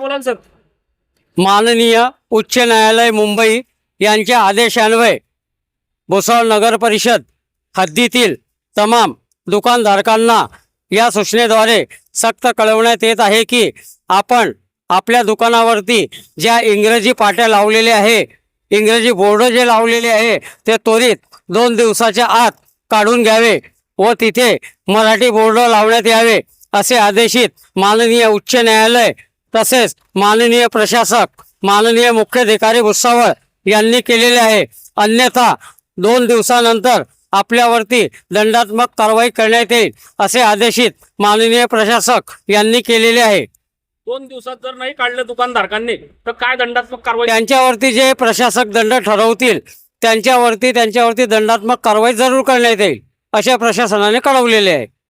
बोलाल सर माननीय उच्च न्यायालय मुंबई यांच्या आदेशान्वये भुसावळ नगर परिषद हद्दीतील तमाम दुकानधारकांना या सूचनेद्वारे सक्त कळवण्यात येत आहे की आपण आपल्या दुकानावरती ज्या इंग्रजी पाट्या लावलेल्या आहे इंग्रजी बोर्ड जे लावलेले आहे ते त्वरित दोन दिवसाच्या आत काढून घ्यावे व तिथे मराठी बोर्ड लावण्यात यावे असे आदेशित माननीय उच्च न्यायालय तसेच माननीय प्रशासक माननीय मुख्याधिकारी भुसावळ यांनी केलेले आहे. अन्यथा दोन दिवसानंतर आपल्यावरती दंडात्मक कारवाई करण्यात येईल असे आदेशित माननीय प्रशासक यांनी केलेले आहे. दोन दिवसात जर नाही काढलं दुकानधारकांनी तर काय दंडात्मक कारवाई? त्यांच्यावरती जे प्रशासक दंड ठरवतील त्यांच्यावरती त्यांच्यावरती दंडात्मक कारवाई जरूर करण्यात येईल अशा प्रशासनाने कळवलेले आहे.